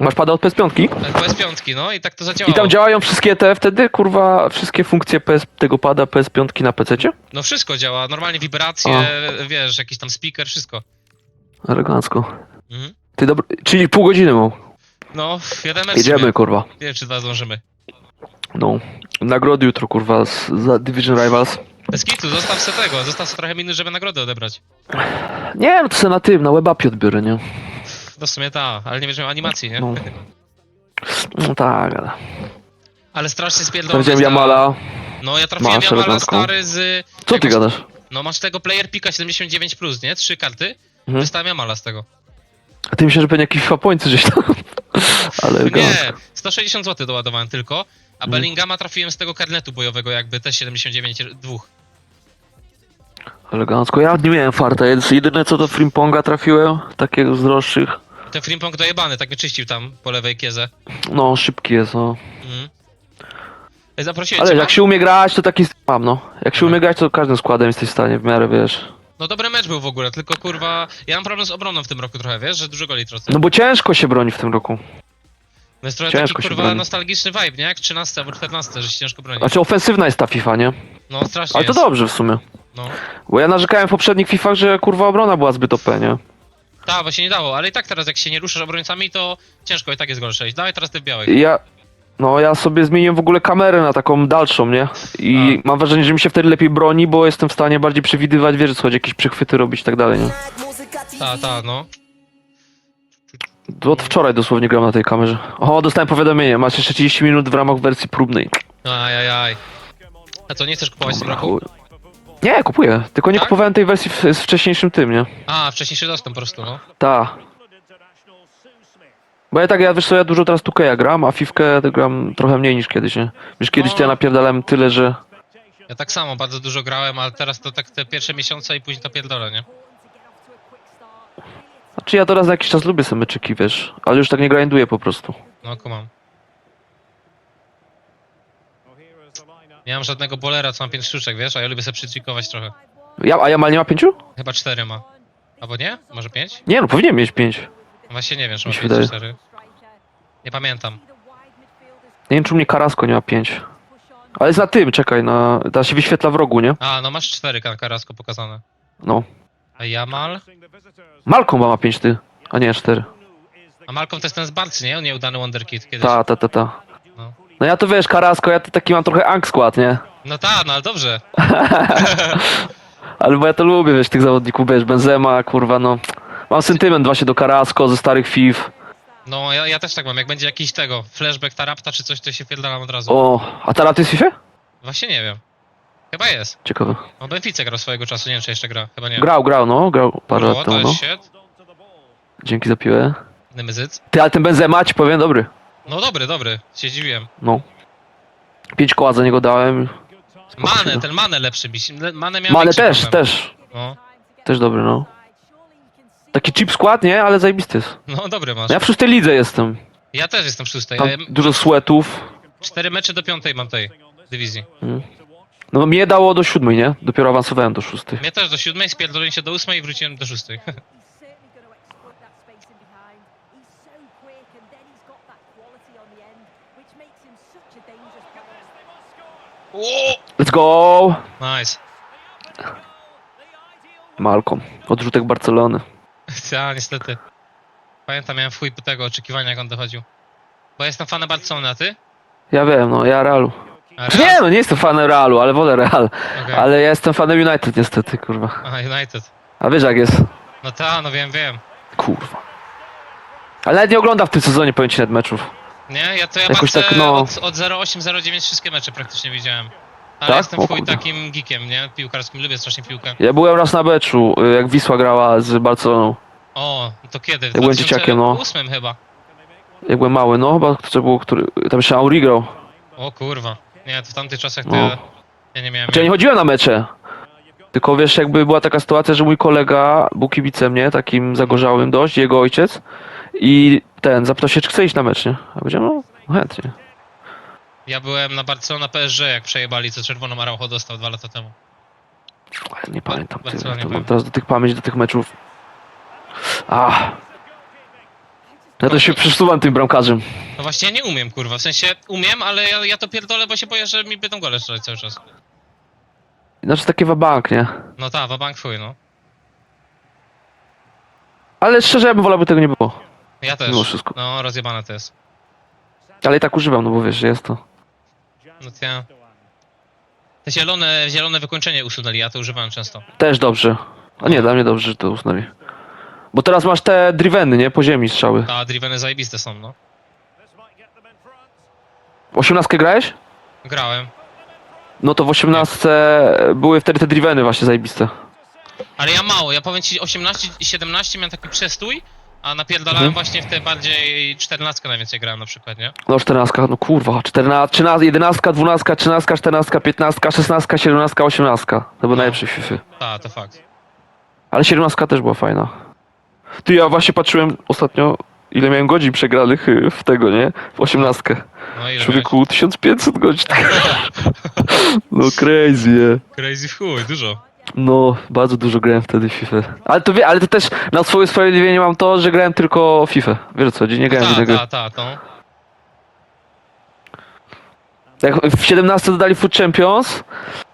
Masz pada od PS5? PS5, no i tak to zadziałało. I tam działają wszystkie te wtedy, kurwa, wszystkie funkcje PS, tego pada PS5 na PC? No wszystko działa, normalnie wibracje, wiesz, jakiś tam speaker, wszystko. Elegancko. Mhm. Ty dobry, czyli pół godziny mam. No, jeden mecz Jedziemy, kurwa. Nie wiem, czy dwa zdążymy. No. Nagrody jutro, kurwa, z, za Division Rivals. Bez kitu, zostaw se tego, zostaw se trochę minut, żeby nagrodę odebrać. Nie, no to sobie na tym, na webapie odbiorę, nie? No w sumie ta, ale nie będziemy animacji, nie? No. No tak, ale... Ale strasznie spierdolony. Jest ta- Jamala. No ja trafiłem Masz Jamala stary z... Co ty gadasz? No masz tego player pika 79+, plus, nie? Trzy karty. Mhm. Dostałem Jamala z tego. A ty myślisz, że pewnie FIFA pointy żeś tam... Ale Nie, elegancko. 160 zł doładowałem tylko, a Mhm. Bellingama trafiłem z tego karnetu bojowego jakby też 79 dwóch. Elegancko. Ja nie miałem farta, więc jedyne co to Frimponga trafiłem, takiego z droższych. Ten Frimpong dojebany, tak wyczyścił tam po lewej kiezę. No, szybki jest, no. Mhm. Ej, Zaprosiłem Ale cię, jak się umie grać, to taki mam, no. Jak się umie grać, to każdym składem jesteś w stanie w miarę, wiesz. No dobry mecz był w ogóle, tylko kurwa... Ja mam problem z obroną w tym roku trochę, wiesz, że dużo goli tracę. No bo ciężko się broni w tym roku. No jest trochę ciężko taki się kurwa broni. nostalgiczny vibe, nie? Jak 13 albo 14, że się ciężko broni. Znaczy ofensywna jest ta FIFA, nie? No strasznie Ale to jest. dobrze w sumie. No. Bo ja narzekałem w poprzednich FIFach, że kurwa obrona była zbyt OP, nie? Tak, się nie dało, ale i tak teraz jak się nie ruszasz obrońcami, to ciężko i tak jest gorsze. Dawaj teraz ty w białych. Ja... No ja sobie zmieniłem w ogóle kamerę na taką dalszą, nie? I mam wrażenie, że mi się wtedy lepiej broni, bo jestem w stanie bardziej przewidywać, wiesz, co chodzi, jakieś przechwyty robić i tak dalej, nie? Ta, ta, no. Od wczoraj dosłownie gram na tej kamerze. O, dostałem powiadomienie, masz jeszcze 30 minut w ramach wersji próbnej. Ajajaj. A co, nie chcesz kupować? Chuj. Nie, kupuję. Tylko nie Tak? kupowałem tej wersji w, z wcześniejszym tym, nie? A, wcześniejszy dostęp po prostu, no. Ta. Bo ja tak, ja wiesz co, ja dużo teraz 2K gram, a Fifkę gram trochę mniej niż kiedyś, nie? Wiesz, kiedyś No. to ja napierdalałem tyle, że... Ja tak samo bardzo dużo grałem, ale teraz to tak te pierwsze miesiące i później to pierdolę, nie? Znaczy ja teraz na jakiś czas lubię sobie meczyki, wiesz, ale już tak nie grinduję po prostu. No, kumam. Nie mam żadnego bolera, co mam 5 sztuczek, wiesz? A ja lubię sobie przycikować trochę. Ja, a Jamal nie ma pięciu? Chyba 4 ma. Albo nie? Może 5? Nie no, powinien mieć pięć. Właśnie nie wiem, czy ma się 5 wydaje. czy 4. Nie pamiętam. Nie wiem, czy u mnie Karasko nie ma pięć. Ale jest na tym, czekaj, na... Ta się wyświetla w rogu, nie? A, no masz 4 karasko pokazane. No. A Jamal? Malcolm ma pięć, ty. A nie, cztery. A Malcolm to jest ten z Barcy, nie? On nieudany Wonderkid kiedyś. Ta, ta, ta, ta. No. No ja to wiesz, Karasko, ja to taki mam trochę ang skład, nie? No tak, no ale dobrze. Ale bo ja to lubię, wiesz, tych zawodników, wiesz, Benzema, kurwa, no. Mam sentyment właśnie do Karasko ze starych FIF. No, ja, ja też tak mam. Jak będzie jakiś tego, flashback Tarapta czy coś, to się wpierdalam od razu. O, a Tarat jest w FIFA? Właśnie nie wiem. Chyba jest. Ciekawe. No Benfica grał swojego czasu, nie wiem czy jeszcze gra. Chyba nie. Grał, grał, no, grał parę O, lat to temu, no. shit. Dzięki za piłę. Nemezyc. Ty, ale ten Benzema, ci powiem, dobry. No dobry, dobry. Się dziwiłem. No. Pięć koła za niego dałem. Mane, ten Mane lepszy. mi się- le- Mane miał Mane większy też, problem. też. No. Też dobry, no. Taki chip skład, nie? Ale zajebisty jest. no, dobry masz. Ja w szóstej lidze jestem. Ja też jestem w szóstej. Tam Ja, dużo sweatów. cztery mecze do piątej mam tej dywizji. No mnie dało do siódmej, nie? Dopiero awansowałem do szóstej. Mnie też do siódmej, spierdoliłem się do ósmej i wróciłem do szóstej. Let's go! Nice. Malcolm. Odrzutek Barcelony. Ja niestety. Pamiętam, miałem chuj tego oczekiwania, jak on dochodził. Bo jestem fanem Barcelony, a ty? Ja wiem, no, ja Realu. A Nie, no nie jestem fanem Realu, ale wolę Real. Okej. Ale ja jestem fanem United niestety, kurwa. Aha, United. A wiesz jak jest? No ta, no wiem, wiem. Kurwa. Ale nawet nie oglądam w tym sezonie, powiem ci, meczów. Nie, ja to ja Jakoś tak, no. od, od 08-09 wszystkie mecze praktycznie widziałem. Ale Tak? jestem O kurde. takim geekiem, nie? Piłkarskim, lubię strasznie piłkę. Ja byłem raz na meczu, y, jak Wisła grała z Barceloną. O, to kiedy? W byłem dzieciakiem, no. 2008 chyba. Jak byłem mały, no chyba to było, który... Tam jeszcze Auri grał. O kurwa. Nie, to w tamtych czasach to No. ja, ja nie miałem... Znaczy ja nie chodziłem na mecze. Tylko wiesz, jakby była taka sytuacja, że mój kolega był kibicem, nie? Takim zagorzałym dość, jego ojciec. I ten zapytał się, czy chce iść na mecz, nie? A powiedziałem, no, chętnie. Ja byłem na Barcelona PSG, jak przejebali, co czerwoną Araujo dostał dwa lata temu. Nie pamiętam. Ty, Barcelonie to byłem. mam teraz do tych pamięć, do tych meczów. A, Ja to się przesuwam tym bramkarzem. No właśnie ja nie umiem, kurwa. W sensie umiem, ale ja, ja to pierdolę, bo się boję, że mi będą gole strzelać cały czas. Znaczy takie wabank, nie? No ta, wabank chuj, no. Ale szczerze, ja bym wolał, by tego nie było. Ja też. Mimo wszystko. No, rozjebane to jest. Ale i tak używam, no bo wiesz, że jest to. No to ja... Te zielone, zielone wykończenie usunęli, ja to używałem często. Też dobrze. A nie, dla mnie dobrze, że to uznali. Bo teraz masz te driveny, nie? Po ziemi strzały. A driveny zajebiste są, no. 18 grałeś? Grałem. No to w 18 były wtedy te driveny właśnie zajebiste. Ale ja mało, ja powiem ci 18 i 17 miałem taki przestój, a napierdalałem Mhm. właśnie w te bardziej 14 najwięcej grałem na przykład, nie? No 14, no kurwa, 14, 13, 11, 12, 13, 14, 15, 16, 17, 18. To były No. najlepsze FIFA. Ta, to fakt. Ale 17 też była fajna. Ty, ja właśnie patrzyłem ostatnio, ile miałem godzin przegranych y, w tego, nie? W 18. No ile Człowieku, 1500 godzin. No crazy, nie? Crazy w chuj, dużo. No, bardzo dużo grałem wtedy w FIFA. Ale to wie, ale to też na swoje usprawiedliwienie mam to, że grałem tylko w FIFA. Wiesz co, nie grałem w Ta, inne gry. ta, ta. Jak w 17 dodali Food Champions,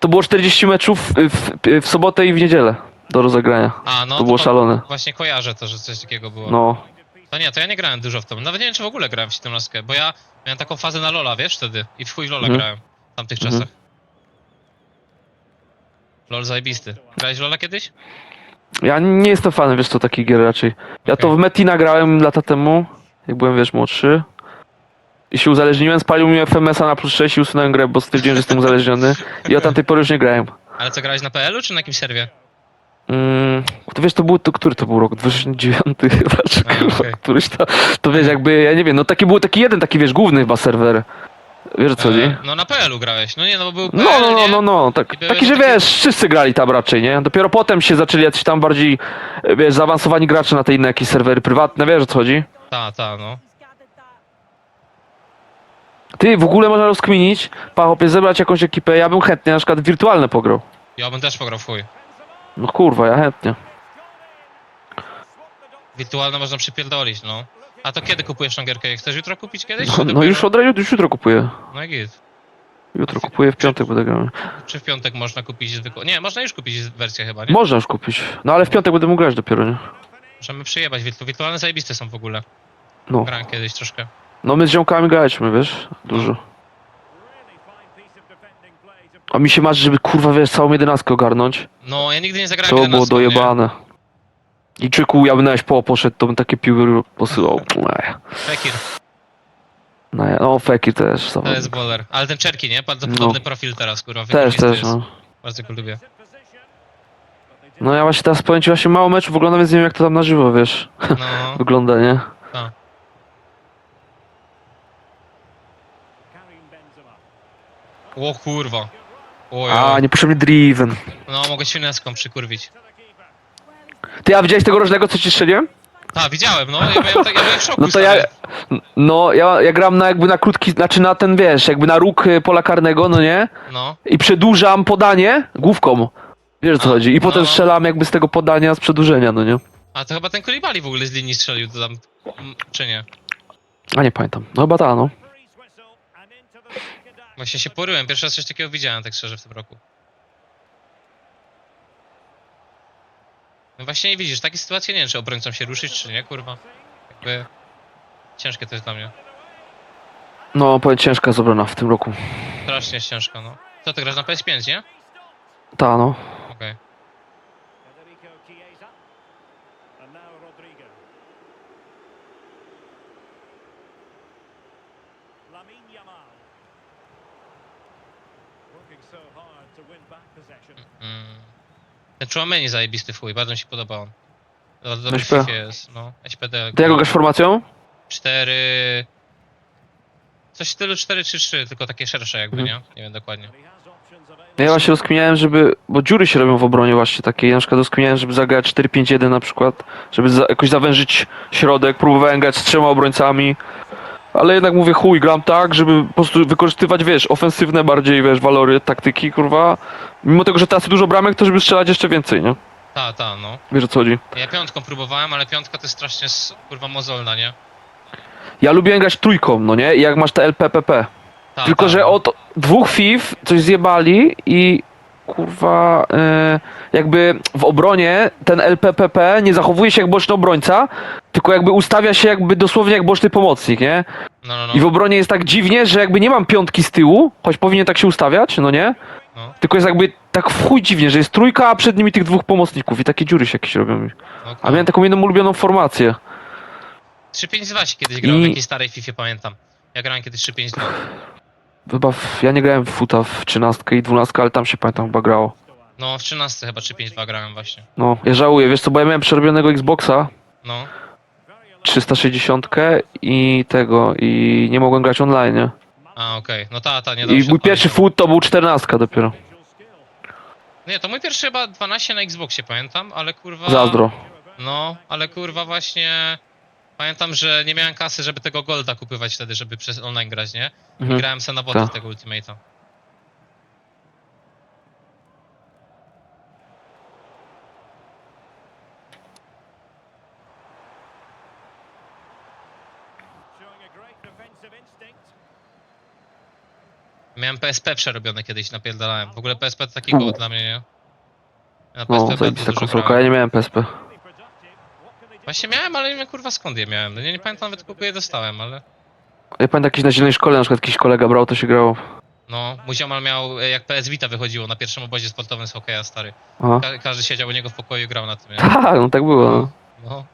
to było 40 meczów w, w sobotę i w niedzielę do rozegrania. A, no To było szalone. Właśnie kojarzę to, że coś takiego było. No, To nie, to ja nie grałem dużo w to. Nawet nie wiem, czy w ogóle grałem w 17, bo ja miałem taką fazę na Lola, wiesz, wtedy. I w chuj w Lola Mhm. grałem w tamtych Mhm. czasach. Lol zajebisty. Grałeś Lola kiedyś? ja nie jestem fanem, wiesz co, takich gier raczej. Ja to Okej. w Metina grałem lata temu, jak byłem, wiesz, młodszy. I się uzależniłem, spalił mi FMS-a na plus 6 i usunąłem grę, bo stwierdziłem, że jestem uzależniony. I od tamtej pory już nie grałem. Ale co, grałeś na PL-u, czy na jakimś serwie? Mm, to wiesz, to był, to, który to był rok? 2009 chyba, czy A, kurwa, okej. któryś to, to wiesz, jakby, ja nie wiem, no taki był taki jeden, taki wiesz, główny chyba serwer. Wiesz o co chodzi? E, no na PL-u grałeś. No nie, no bo był PL, No, no, no, nie? no, no, tak, I były taki, że takie- wiesz, wszyscy grali tam raczej, nie? Dopiero potem się zaczęli jacyś tam bardziej, e, wiesz, zaawansowani gracze na te inne jakieś serwery prywatne, wiesz o co chodzi? Ta, ta, no. Ty, w ogóle można rozkminić, pachopie, zebrać jakąś ekipę, ja bym chętnie na przykład wirtualne pograł. Ja bym też pograł w chuj. No kurwa, ja chętnie. Wirtualne można przypierdolić, no. A to kiedy kupujesz tą gierkę? Chcesz jutro kupić kiedyś? No, czy no dopiero? już od razu, już jutro kupuję. No i git. Jutro kupuję, w piątek będę grał. Czy w piątek można kupić zwykłą? Nie, można już kupić wersję chyba, nie? Można już kupić. No ale w piątek będę mógł grać dopiero, nie? Możemy przyjebać. Wirtu- Wirtualne zajebiste są w ogóle. No. Grałem kiedyś troszkę. No my z ziomkami graliśmy, wiesz? Dużo. A mi się marzy, żeby kurwa, wiesz, całą jedenastkę ogarnąć. No, ja nigdy nie zagrałem To było 11, nie? dojebane. I czyku, ja bym nawet po poszedł, to bym takie piły posyłał. Ech. Fekir, No, ja- no Fekir też. to zawodnik. jest bowler. Ale ten Czerki, nie? Bardzo No. podobny profil teraz, kurwa. Też, też, jest. no. Bardzo go lubię. No ja właśnie teraz powiem ci, właśnie mało meczów oglądam, więc nie wiem jak to tam na żywo, wiesz, No, wygląda, nie? tak. O kurwa. Oj, A, niepotrzebnie driven. No, mogę świneską przykurwić. Ty, a widziałeś tego rożnego, co ci strzeliłem? Tak, widziałem, no. Ja byłem, tak, ja byłem w szoku No to ja, stary. no ja, ja gram na jakby na krótki, znaczy na ten, wiesz, jakby na róg y, pola karnego, no nie? No. I przedłużam podanie główką. Wiesz o co A, chodzi? I potem no. strzelam jakby z tego podania z przedłużenia, no nie? A to chyba ten Kolibali w ogóle z linii strzelił to tam, m, czy nie? A nie pamiętam. No chyba ta, no. Właśnie się poryłem, pierwszy raz coś takiego widziałem, tak szczerze, w tym roku. No właśnie nie widzisz, takie sytuacje nie wiem, czy obrońcą się ruszyć, czy nie, kurwa. Jakby... Ciężkie to jest dla mnie. No, powiem ciężka jest obrona w tym roku. Strasznie ciężko, no. Co, ty grasz na PS5, nie? Ta, no. Okej. Mm. Ten Chouameni zajebisty chuj, bardzo mi się podoba on. Do- Dobry SP. FIFA jest, no. SPD. Ty grasz formacją? 4... Coś w stylu 4-3-3, tylko takie szersze jakby, Mhm. nie? Nie wiem dokładnie. Ja właśnie rozkminiałem, żeby, bo dziury się robią w obronie właśnie takiej, na przykład rozkminiałem, żeby zagrać 4-5-1 na przykład, żeby za, jakoś zawężyć środek, próbowałem grać z trzema obrońcami, ale jednak mówię chuj, gram tak, żeby po prostu wykorzystywać, wiesz, ofensywne bardziej, wiesz, walory taktyki, kurwa, mimo tego, że teraz dużo bramek, to żeby strzelać jeszcze więcej, nie? Ta, ta, no. Wiesz o co chodzi? Ja piątką próbowałem, ale piątka to jest strasznie s- kurwa mozolna, nie? Ja lubię grać trójką, no nie? I jak masz te LPPP. Ta, Tylko, ta, że no. od dwóch FIF coś zjebali i kurwa, e, jakby w obronie ten LPPP nie zachowuje się jak boczny obrońca, tylko jakby ustawia się jakby dosłownie jak boczny pomocnik, nie? No, no, no. I w obronie jest tak dziwnie, że jakby nie mam piątki z tyłu, choć powinien tak się ustawiać, no nie? no. Tylko jest jakby tak w chuj dziwnie, że jest trójka, a przed nimi tych dwóch pomocników i takie dziury się jakieś robią. no A miałem taką jedną ulubioną formację. 3-5-2 się kiedyś grał w I- jakiejś starej FIFA, pamiętam. Ja grałem kiedyś 3-5-2. Chyba w, ja nie grałem w futa w 13 i 12, ale tam się pamiętam chyba grało. No, w 13 chyba 3-5-2 grałem właśnie. No, ja żałuję, wiesz co, bo ja miałem przerobionego Xboxa No. 360 i tego, i nie mogłem grać online, nie? A, okej. No ta, ta, nie dało I się mój odpalić. pierwszy foot to był 14 dopiero. Nie, to mój pierwszy chyba 12 na Xboxie, pamiętam, ale kurwa... Zazdro. No, ale kurwa właśnie... Pamiętam, że nie miałem kasy, żeby tego Golda kupywać wtedy, żeby przez online grać, nie? I Mhm. grałem se na boty Tak. tego Ultimate'a. Miałem PSP przerobione kiedyś, napierdalałem. W ogóle PSP to taki U. gołd dla mnie, nie? Ja na No, PSP zajebista dużo konsolka, grałem. ja nie miałem PSP. Właśnie miałem, ale nie wiem kurwa skąd je miałem. No nie, nie pamiętam nawet kogo je dostałem, ale... Ja pamiętam jakiś na zielonej szkole, na przykład jakiś kolega brał, to się grało. No, mój ziomal miał, e, jak PS Vita wychodziło na pierwszym obozie sportowym z hokeja, stary. Aha. Ka każdy siedział u niego w pokoju i grał na tym, nie? Tak, no tak było, no. No.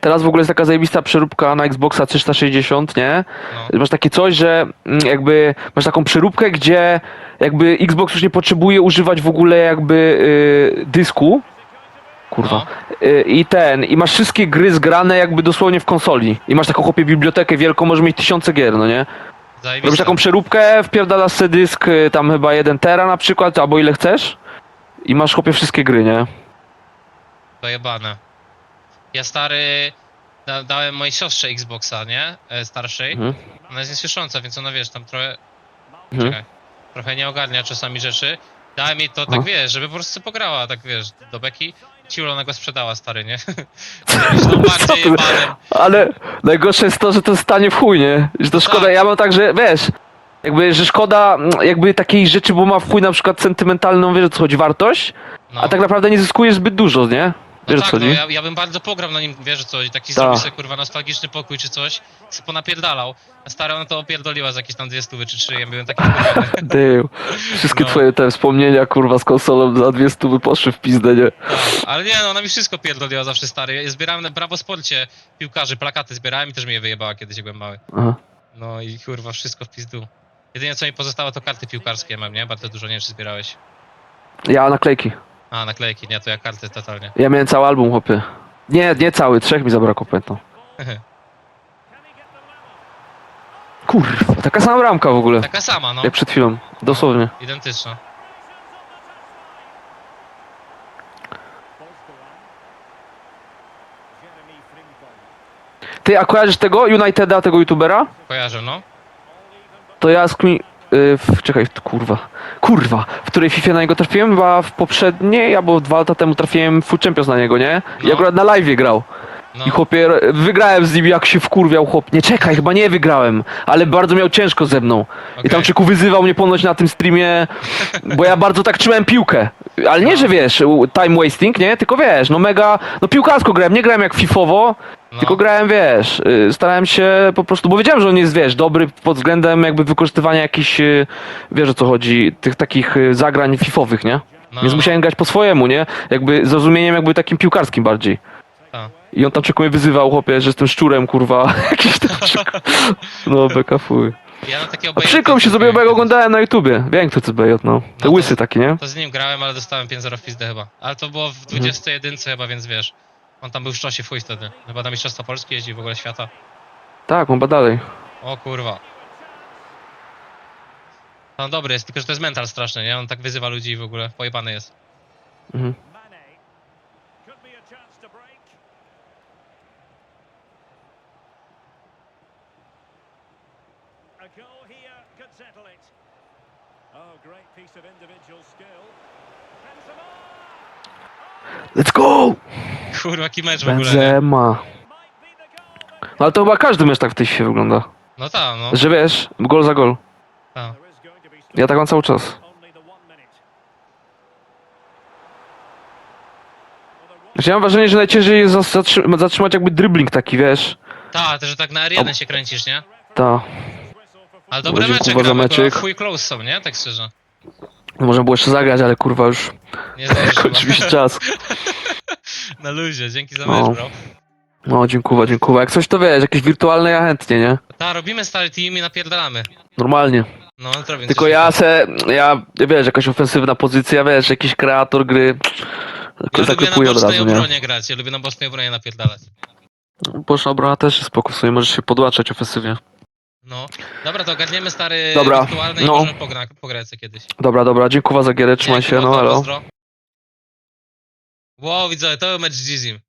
Teraz w ogóle jest taka zajebista przeróbka na Xboxa 360, nie? No. Masz takie coś, że mm, jakby masz taką przeróbkę, gdzie jakby Xbox już nie potrzebuje używać w ogóle jakby y, dysku. Kurwa. No. Y, I ten, i masz wszystkie gry zgrane jakby dosłownie w konsoli. I masz taką chłopie bibliotekę wielką, możesz mieć tysiące gier, no nie? Zajebiste. Robisz taką przeróbkę, wpierdalasz sobie dysk, y, tam chyba 1 tera na przykład, albo ile chcesz. I masz chłopie wszystkie gry, nie? Dojebane. Ja stary... Da dałem mojej siostrze Xboxa, nie? E, starszej. Mhm. Ona jest niesłysząca, więc ona wiesz, tam trochę... Mhm. Czekaj. Trochę nie ogarnia czasami rzeczy. Dałem jej to tak No. wiesz, żeby po prostu pograła, tak wiesz, do beki. Ciulo ona go sprzedała, stary, nie? Zresztą bardziej ty? jebanym. Ale najgorsze jest to, że to stanie w chuj, nie? Że to No szkoda, tak. ja mam tak, że wiesz, jakby, że szkoda mm, jakby takiej rzeczy, bo ma w chuj na przykład sentymentalną, wiesz o co chodzi, wartość, No. a tak naprawdę nie zyskujesz zbyt dużo, nie? No Wiesz tak, co no, chodzi? ja, ja bym bardzo pograł na nim, wiesz co, i taki Tak. zrobił sobie kurwa nostalgiczny pokój czy coś, se ponapierdalał. A stara ona to opierdoliła za jakieś tam dwie stówy czy trzy, ja byłem taki wkurwiony. Dył. Wszystkie No. twoje te wspomnienia, kurwa, z konsolą za dwie stówy poszły w pizdę, nie? Tak, ale nie no, ona mi wszystko pierdoliła zawsze stary. Ja Zbierałem na Brawo Sporcie piłkarzy, plakaty zbierałem i też mnie je wyjebała kiedyś jak byłem mały. Aha. No i kurwa wszystko w pizdu. Jedynie co mi pozostało to karty piłkarskie mam, nie? Bardzo dużo, nie wiem czy zbierałeś. Ja naklejki. A, naklejki, nie, to ja karty totalnie. Ja miałem cały album, chłopie. Nie, nie cały, trzech mi zabrakło, pamiętam. Kurwa, taka sama bramka w ogóle, Taka sama, no. jak przed chwilą, dosłownie. Identyczna. Ty, a kojarzysz tego Uniteda, tego youtubera? Kojarzę, no. To ja z kmi... Y, w, czekaj, kurwa. Kurwa, w której FIFA na niego trafiłem? Chyba w poprzedniej, albo dwa lata temu trafiłem w Food Champions na niego, nie? I No. akurat na live grał. No, I chłopie, wygrałem z nim jak się wkurwiał chłop. Nie czekaj, chyba nie wygrałem, ale bardzo miał ciężko ze mną. I okej. tam Czyku wyzywał mnie ponoć na tym streamie, bo ja bardzo tak trzymałem piłkę. Ale nie, że wiesz, time wasting, nie? Tylko wiesz, no mega, no piłkarsko grałem, nie grałem jak fifowo, no. tylko grałem, wiesz, y, starałem się po prostu, bo wiedziałem, że on jest, wiesz, dobry pod względem jakby wykorzystywania jakichś, y, wiesz o co chodzi, tych takich y, zagrań fifowych, nie? no, Więc musiałem grać po swojemu, nie? Jakby z rozumieniem jakby takim piłkarskim bardziej. I on tam czeko mnie wyzywał, chłopie, że jestem szczurem, kurwa, jakiś tam czeko. No, beka fuj. Ja na takie A przykro mi się zrobiło, bo ja go oglądałem na YouTubie. Wiem, kto to BJ, no. Te No to- łysy taki, nie? To z nim grałem, ale dostałem 5-0 w pizdę chyba. Ale to było w 21 chyba, więc wiesz. On tam był w czasie w chuj wtedy. Chyba na Mistrzostwa Polski jeździł w ogóle świata. Tak, on ba dalej. O kurwa. No dobry jest, tylko że to jest mental straszny, nie? On tak wyzywa ludzi i w ogóle pojebany jest. Mhm. Let's go! Kurwa, jaki mecz w ogóle, nie? Benzema. No ale to chyba każdy mecz tak w tej FIFA wygląda. No tak, no. Że wiesz, gol za gol. Ta. Ja tak mam cały czas. Znaczy, ja mam wrażenie, że najciężej jest zatrzy- zatrzymać jakby dribbling taki, wiesz. Ta, to że tak na R1 się kręcisz, nie? Ta. Ale dobre mecze za gramy, kurwa, meczyk. chuj close są, nie? Tak szczerze. Można było jeszcze zagrać, ale kurwa już Nie chyba. czas. Na luzie, dzięki za No. mecz, bro. No, dziękuję, dziękuję. Jak coś to wiesz, jakieś wirtualne ja chętnie, nie? Ta, robimy stary team i napierdalamy. Normalnie. No, to robimy Tylko coś ja takiego. se, ja, wiesz, jakaś ofensywna pozycja, wiesz, jakiś kreator gry. Ja lubię na od bocznej razu, nie? obronie grać, ja lubię na bocznej obronie napierdalać. Boczna obrona też jest spoko, w sumie możesz się podłaczać ofensywnie. No. Dobra, to ogarniemy stary Dobra, wirtualny i no. możemy pogra pograć sobie kiedyś. Dobra, dobra, dziękuję za gierę, trzymaj Dzięki, się, no mordo, elo. pozdro. Wow, widzę, to był mecz z.